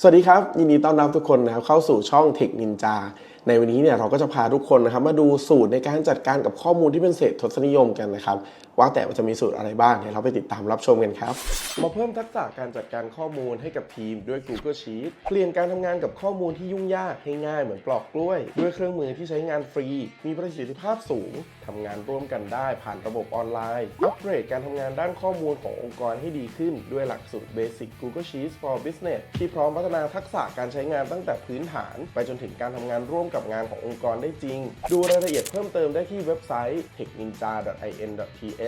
สวัสดีครับ ยินดีต้อนรับทุกคนนะครับเข้าสู่ช่องเทคนินจาในวันนี้เนี่ยเราก็จะพาทุกคนนะครับมาดูสูตรในการจัดการกับข้อมูลที่เป็นเศษทศนิยมกันนะครับว่าแต่จะมีสูตรอะไรบ้างเดี๋ยวเราไปติดตามรับชมกันครับ มาเพิ่มทักษะการจัดการข้อมูลให้กับทีมด้วย Google Sheet เปลี่ยนการทำงานกับข้อมูลที่ยุ่งยากให้ง่ายเหมือนปลอกกล้วย ด้วยเครื่องมือที่ใช้งานฟรี มีประสิทธิภาพสูงทำงานร่วมกันได้ผ่านระบบออนไลน์ อัปเกรดการทำงานด้านข้อมูลขององค์กรให้ดีขึ้น ด้วยหลักสูตร Basic Google Sheets for Business ที่พร้อมพัฒนาทักษะการใช้งานตั้งแต่พื้นฐาน ไปจนถึงการทำงานร่วมกับงานขององค์กรได้จริง ดูรายละเอียดเพิ่มเติมได้ที่เว็บไซต์ techninja.in.th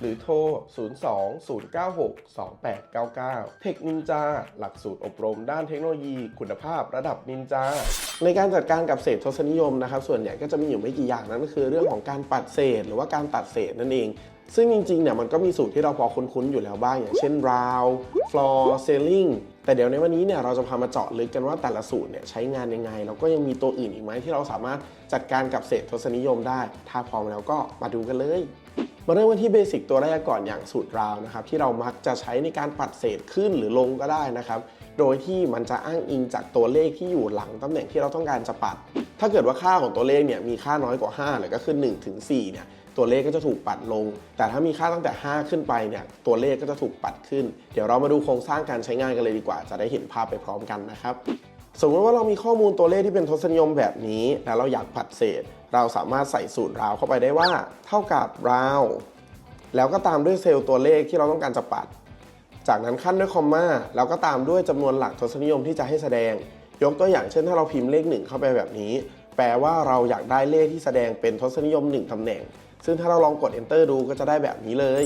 หรือโทร 02-096-2899 Tech Ninja หลักสูตรอบรมด้านเทคโนโลยีคุณภาพระดับนินจา ในการจัดการกับเศษทศนิยมนะครับ ส่วนใหญ่ก็จะมีอยู่ไม่กี่อย่างนั่นก็คือเรื่องของการปัดเศษ หรือว่าการตัดเศษนั่นเองซึ่งจริงๆ เนี่ยมันก็มีสูตรที่เราพอคุ้นๆ อยู่แล้วบ้าง อย่างเช่น round floor ceiling แต่เดี๋ยวในวันนี้เนี่ยเราจะพามาเจาะลึกกันว่าแต่ละสูตรเนี่ยใช้งานยังไง แล้วก็ยังมีตัวอื่นอีกไหมที่เราสามารถจัดการกับเศษทศนิยมได้ ถ้าพร้อมแล้วก็มาดูกันเลย มาเริ่มกันที่เบสิกตัวแรกก่อนอย่างสูตรราวนะครับที่เรามักจะใช้ในการปัดเศษขึ้นหรือลงก็ได้นะครับโดยที่มันจะอ้างอิงจากตัวเลขที่อยู่หลังตำแหน่งที่เราต้องการจะปัด ถ้าเกิดว่าค่าของตัวเลขเนี่ยมีค่าน้อยกว่า 5 หรือก็คือ1ถึง4เนี่ยตัวเลขก็จะถูกปัดลง แต่ถ้ามีค่าตั้งแต่ 5 ขึ้นไปเนี่ยตัวเลขก็จะถูกปัดขึ้น เดี๋ยวเรามาดูโครงสร้างการใช้งานกันเลยดีกว่า จะได้เห็นภาพไปพร้อมกันนะครับสมมติว่าเรามีข้อมูลตัวเลขที่เป็นทศนิยมแบบนี้ แล้วเราอยากปัดเศษ เราสามารถใส่สูตรราวเข้าไปได้ว่า เท่ากับราว แล้วก็ตามด้วยเซลล์ตัวเลขที่เราต้องการจะปัด จากนั้นขั้นด้วยคอมมาแล้วก็ตามด้วยจำนวนหลักทศนิยมที่จะให้แสดง ยกตัวอย่างเช่น ถ้าเราพิมพ์เลขหนึ่งเข้าไปแบบนี้ แปลว่าเราอยากได้เลขที่แสดงเป็นทศนิยม 1ตำแหน่ง ซึ่งถ้าเราลองกด enter ดูก็จะได้แบบนี้เลย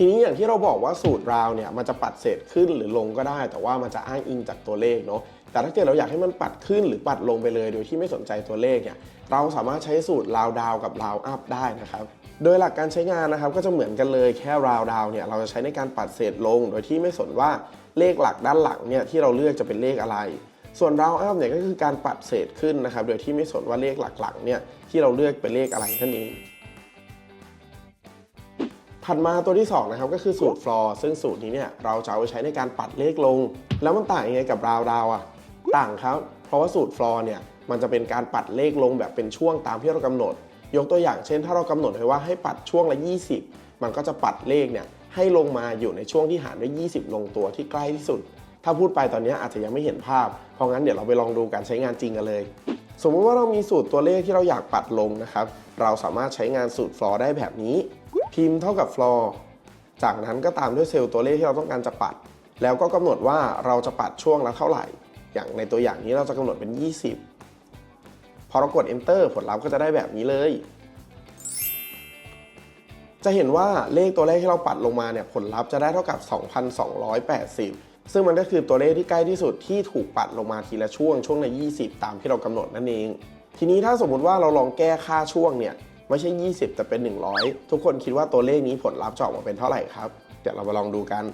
ทีนี้อย่างที่เราบอกว่าสูตรราวเนี่ยมันจะปัดเศษขึ้นหรือลงก็ได้ แต่ว่ามันจะอ้างอิงจากตัวเลขเนาะแต่ถ้าเกิดเราอยากให้มันปัดขึ้นหรือปัดลงไปเลยโดยที่ไม่สนใจตัวเลขเนี่ยเราสามารถใช้สูตรราวดาวกับราวอัพได้นะครับโดยหลักการใช้งานนะครับก็จะเหมือนกันเลยแค่ราวดาวเนี่ยเราจะใช้ในการปัดเศษลง โดยที่ไม่สนว่าเลขหลักด้านหลังเนี่ยที่เราเลือกจะเป็นเลขอะไร ส่วนราวอัพเนี่ยก็คือการปัดเศษขึ้นนะครับโดยที่ไม่สนว่าเลขหลักๆเนี่ยที่เราเลือกเป็นเลขอะไรนั่นเอง ถัดมาตัวที่2นะครับก็คือสูตรฟลอร์ซึ่งสูตรนี้เนี่ยเราจะเอาไปใช้ในการปัดเลขลง แล้วมันต่างยังไงกับราวดาวอะต่างครับ เพราะว่าสูตรฟลอร์เนี่ยมันจะเป็นการปัดเลขลงแบบเป็นช่วงตามที่เรากำหนด ยกตัวอย่างเช่น ถ้าเรากำหนดไว้ว่าให้ปัดช่วงละ 20 มันก็จะปัดเลขเนี่ยให้ลงมาอยู่ในช่วงที่หารด้วย 20 ลงตัวที่ใกล้ที่สุด ถ้าพูดไปตอนนี้อาจจะยังไม่เห็นภาพ เพราะงั้นเดี๋ยวเราไปลองดูการใช้งานจริงกันเลย สมมติว่าเรามีสูตรตัวเลขที่เราอยากปัดลงนะครับ เราสามารถใช้งานสูตรฟลอร์ได้แบบนี้ พิมพ์เท่ากับฟลอร์จากนั้นก็ตามด้วยเซลล์ตัวเลขที่เราต้องการจะปัด แล้วก็กำหนดว่าเราจะปัดช่วงละเท่าไหร่ อย่างในตัวอย่างนี้เราจะกำหนดเป็น 20 พอเรากด enter ผลลัพธ์ก็จะได้แบบนี้เลย จะเห็นว่าเลขตัวเลขที่เราปัดลงมาเนี่ยผลลัพธ์จะได้เท่ากับ 2,280 ซึ่งมันก็คือตัวเลขที่ใกล้ที่สุดที่ถูกปัดลงมาทีละช่วงช่วงละ20 ตามที่เรากำหนดนั่นเอง ทีนี้ถ้าสมมุติว่าเราลองแก้ค่าช่วงเนี่ย ไม่ใช่ 20 แต่เป็น 100 ทุกคนคิดว่าตัวเลขนี้ผลลัพธ์จะออกมาเป็นเท่าไหร่ครับ เดี๋ยวเรามาลองดูกัน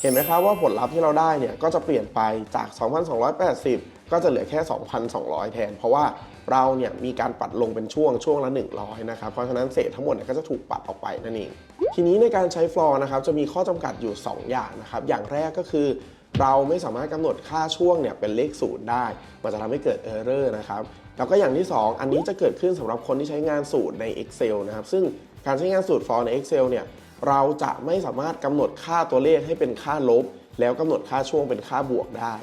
เห็นไหมครับว่าผลลัพธ์ที่เราได้เนี่ยก็จะเปลี่ยนไปจาก 2,280 ก็จะเหลือแค่ 2,200 แทน เพราะว่าเราเนี่ยมีการปัดลงเป็นช่วงช่วงละ 100 นะครับ เพราะฉะนั้นเศษทั้งหมดเนี่ยก็จะถูกปัดออกไปนั่นเอง ทีนี้ในการใช้ฟลอร์นะครับจะมีข้อจำกัดอยู่ 2 อย่างนะครับ อย่างแรกก็คือ เราไม่สามารถกำหนดค่าช่วงเนี่ยเป็นเลขศูนย์ได้ มันจะทำให้เกิดเออร์เรอร์นะครับ แล้วก็อย่างที่ 2 อันนี้จะเกิดขึ้นสำหรับคนที่ใช้งานสูตรใน Excel นะครับ ซึ่งการใช้งานสูตร for ใน Excel เนี่ย เราจะไม่สามารถกำหนดค่าตัวเลขให้เป็นค่าลบ แล้วกำหนดค่าช่วงเป็นค่าบวกได้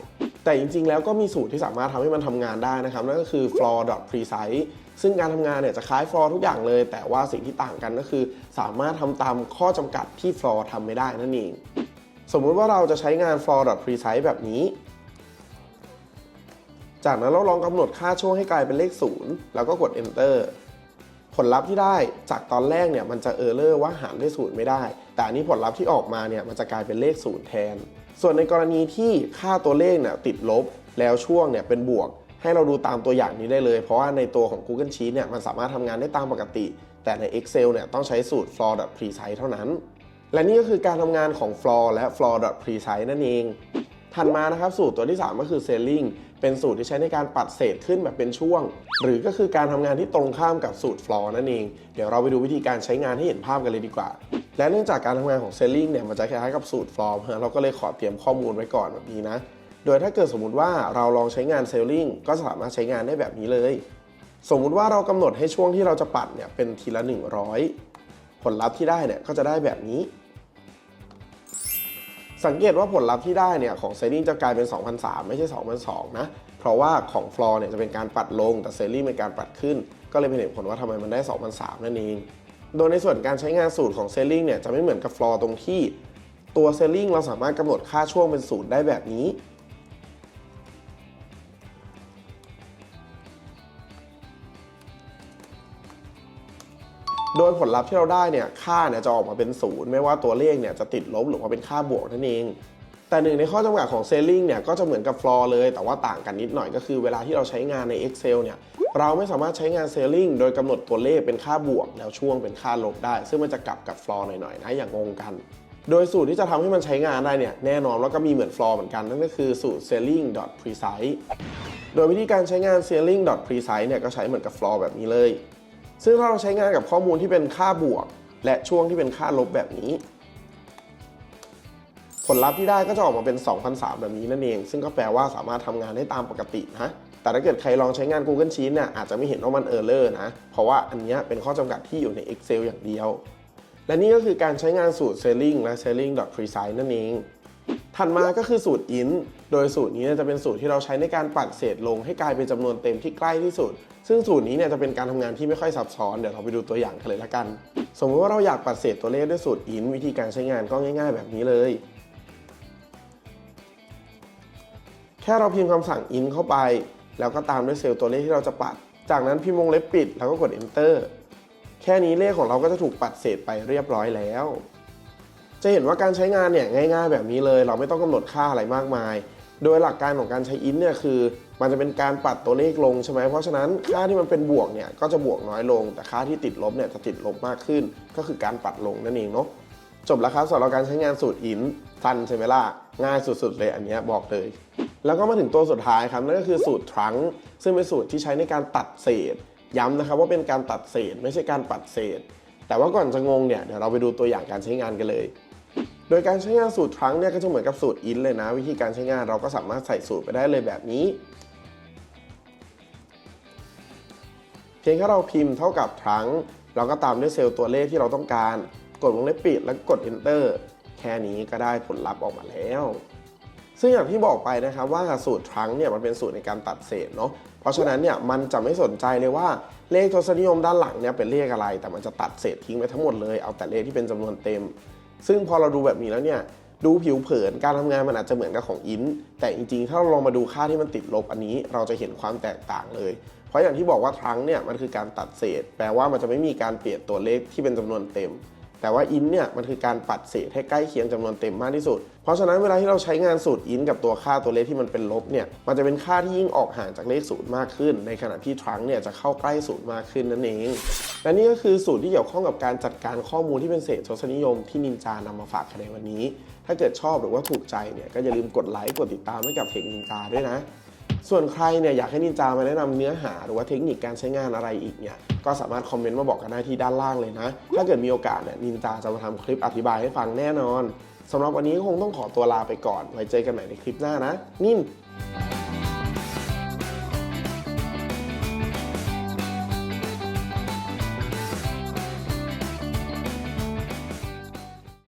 แต่จริงๆ แล้วก็มีสูตรที่สามารถทำให้มันทำงานได้นะครับ นั่นก็คือ floor precise ซึ่งการทำงานเนี่ยจะคล้าย floor ทุกอย่างเลย แต่ว่าสิ่งที่ต่างกันก็คือ สามารถทำตามข้อจำกัดที่ floor ทำไม่ได้นั่นเอง สมมุติว่าเราจะใช้งาน for precise แบบนี้ จากนั้นเราลองกำหนดค่าช่วงให้กลายเป็นเลข 0 แล้วก็กด enter ผลลัพธ์ที่ได้จากตอนแรกเนี่ยมันจะเออร์เลอร์ว่าหารด้วยศูนย์ไม่ได้ แต่อันนี้ผลลัพธ์ที่ออกมาเนี่ยมันจะกลายเป็นเลขศูนย์แทน ส่วนในกรณีที่ค่าตัวเลขเนี่ยติดลบแล้วช่วงเนี่ยเป็นบวก ให้เราดูตามตัวอย่างนี้ได้เลย เพราะว่าในตัวของ Google Sheet เนี่ยมันสามารถทำงานได้ตามปกติ แต่ใน Excel เนี่ยต้องใช้สูตร for.precise เท่านั้น และนี่ก็คือการทำงานของ floor และ floor precise นั่นเอง ถัดมานะครับสูตรตัวที่ 3 ก็คือ selling เป็นสูตรที่ใช้ในการปัดเศษขึ้นแบบเป็นช่วง หรือก็คือการทำงานที่ตรงข้ามกับสูตร floor นั่นเอง เดี๋ยวเราไปดูวิธีการใช้งานให้เห็นภาพกันเลยดีกว่า และเนื่องจากการทำงานของเซลลิงเนี่ยมันจะคล้ายๆกับสูตรฟอร์มเราก็เลยขอเตรียมข้อมูลไว้ก่อนแบบนี้นะ โดยถ้าเกิดสมมติว่าเราลองใช้งานเซลลิงก็สามารถใช้งานได้แบบนี้เลย สมมุติว่าเรากำหนดให้ช่วงที่เราจะปัดเนี่ยเป็นทีละ 100 ผลลัพธ์ที่ได้เนี่ยก็จะได้แบบนี้ สังเกตว่าผลลัพธ์ที่ได้เนี่ยของเซลลิงจะกลายเป็น 2003 ไม่ใช่ 2002 นะ เพราะว่าของฟลอร์เนี่ยจะเป็นการปัดลงแต่เซลลิงเป็นการปัดขึ้น ก็เลยเป็นเหตุผลว่าทำไมมันได้ 2003 นั่นเอง โดยในส่วนการใช้งานสูตรของเซลลิงเนี่ยจะไม่เหมือนกับฟลอร์ตรงที่ ตัวเซลลิงเราสามารถกำหนดค่าช่วงเป็นศูนย์ได้แบบนี้ โดยผลลัพธ์ที่เราได้เนี่ยค่าเนี่ยจะออกมาเป็นศูนย์ไม่ว่าตัวเลขเนี่ยจะติดลบหรือว่าเป็นค่าบวกนั่นเอง แต่หนึ่งในข้อจำกัดของเซลลิงเนี่ยก็จะเหมือนกับฟลอร์เลย แต่ว่าต่างกันนิดหน่อยก็คือเวลาที่เราใช้งานใน Excel เนี่ยเราไม่สามารถใช้งานเซลลิงโดยกำหนดตัวเลขเป็นค่าบวก แล้วช่วงเป็นค่าลบได้ ซึ่งมันจะกลับกับฟลอร์หน่อยๆนะอย่างงงกันโดยสูตรที่จะทำให้มันใช้งานได้เนี่ยแน่นอนว่าก็มีเหมือนฟลอร์เหมือนกันนั่นก็คือสูตร selling precise โดยวิธีการใช้งาน selling precise เนี่ยก็ใช้เหมือนกับฟลอร์แบบนี้เลย ซึ่งถ้าเราใช้งานกับข้อมูลที่เป็นค่าบวก และช่วงที่เป็นค่าลบแบบนี้ ผลลัพธ์ที่ได้ก็จะออกมาเป็น 2003 แบบนี้นั่นเอง ซึ่งก็แปลว่าสามารถทำงานได้ตามปกตินะแต่ถ้าเกิดใครลองใช้งาน Google Sheet เนี่ยอาจจะไม่เห็นว่ามันเออร์เลอร์นะ เพราะว่าอันนี้เป็นข้อจำกัดที่อยู่ใน Excel อย่างเดียว และนี่ก็คือการใช้งานสูตร selling และ selling precise นั่นเอง ถัดมาก็คือสูตร int โดยสูตรนี้จะเป็นสูตรที่เราใช้ในการปัดเศษลงให้กลายเป็นจำนวนเต็มที่ใกล้ที่สุด ซึ่งสูตรนี้เนี่ยจะเป็นการทำงานที่ไม่ค่อยซับซ้อน เดี๋ยวเราไปดูตัวอย่างกันเลยละกัน สมมติว่าเราอยากปัดเศษตัวเลขด้วยสูตร int วิธีการใช้งานก็ง่าย ๆ แบบนี้เลย แค่เราพิมพ์คำสั่ง int เข้าไป แล้วก็ตามด้วยเซลล์ตัวเลขที่เราจะปัด จากนั้นพิมพ์วงเล็บปิด แล้วก็กด enter แค่นี้เลขของเราก็จะถูกปัดเศษไปเรียบร้อยแล้วจะเห็นว่าการใช้งานเนี่ยง่าย ๆ แบบนี้เลย เราไม่ต้องกำหนดค่าอะไรมากมาย โดยหลักการของการใช้ int เนี่ยคือ มันจะเป็นการปัดตัวเลขลงใช่ไหมเพราะฉะนั้นค่าที่มันเป็นบวกเนี่ยก็จะบวกน้อยลง แต่ค่าที่ติดลบเนี่ยจะติดลบมากขึ้น ก็คือการปัดลงนั่นเองเนาะจบแล้วครับสำหรับการใช้งานสูตร int สั้นใช่ไหมล่ะง่ายสุดๆเลยอันนี้บอกเลย แล้วก็มาถึงตัวสุดท้ายครับนั่นก็คือสูตร trunk ซึ่งเป็นสูตรที่ใช้ในการตัดเศษ ย้ำนะครับว่าเป็นการตัดเศษ ไม่ใช่การปัดเศษ แต่ว่าก่อนจะงงเนี่ยเดี๋ยวเราไปดูตัวอย่างการใช้งานกันเลย โดยการใช้งานสูตร trunk เนี่ยก็จะเหมือนกับสูตร int เลยนะ วิธีการใช้งานเราก็สามารถใส่สูตรไปได้เลยแบบนี้ เพียงแค่เราพิมพ์เท่ากับ trunk เราก็ตามด้วยเซลล์ตัวเลขที่เราต้องการ กดวงเล็บปิดแล้วกด enter แค่นี้ก็ได้ผลลัพธ์ออกมาแล้ว ซึ่งอย่างที่บอกไปนะครับว่าสูตรทรังเนี่ยมันเป็นสูตรในการตัดเศษเนาะเพราะฉะนั้นเนี่ยมันจะไม่สนใจเลยว่าเลขทศนิยมด้านหลังเนี่ยเป็นเลขอะไร แต่มันจะตัดเศษทิ้งไปทั้งหมดเลยเอาแต่เลขที่เป็นจำนวนเต็ม ซึ่งพอเราดูแบบนี้แล้วเนี่ยดูผิวเผินการทำงานมันอาจจะเหมือนกับของอินแต่จริงๆ ถ้าเราลองมาดูค่าที่มันติดลบอันนี้เราจะเห็นความแตกต่างเลย เพราะอย่างที่บอกว่าทรังเนี่ยมันคือการตัดเศษ แปลว่ามันจะไม่มีการเปลี่ยนตัวเลขที่เป็นจำนวนเต็ม แต่ว่าอินเนี่ยมันคือการปัดเศษให้ใกล้เคียงจำนวนเต็มมากที่สุด เพราะฉะนั้นเวลาที่เราใช้งานสูตรอินกับตัวค่าตัวเลขที่มันเป็นลบเนี่ยมันจะเป็นค่าที่ยิ่งออกห่างจากเลขศูนย์มากขึ้น ในขณะที่ทรังเนี่ยจะเข้าใกล้ศูนย์มากขึ้นนั่นเอง และนี่ก็คือสูตรที่เกี่ยวข้องกับการจัดการข้อมูลที่เป็นเศษทศนิยมที่นินจานำมาฝากในวันนี้ ถ้าเกิดชอบหรือว่าถูกใจเนี่ยก็อย่าลืมกดไลค์กดติดตามให้กับเทคนินจาด้วยนะ ส่วนใครเนี่ยอยากให้นินจามาแนะนำเนื้อหาหรือว่าเทคนิคการใช้งานอะไรอีกเนี่ยก็สามารถคอมเมนต์มาบอกกันได้ที่ด้านล่างเลยนะ ถ้าเกิดมีโอกาสเนี่ยนินจาจะมาทำคลิปอธิบายให้ฟังแน่นอนสำหรับวันนี้ก็คงต้องขอตัวลาไปก่อนไว้เจอกันใหม่ในคลิปหน้านะ นิ่ม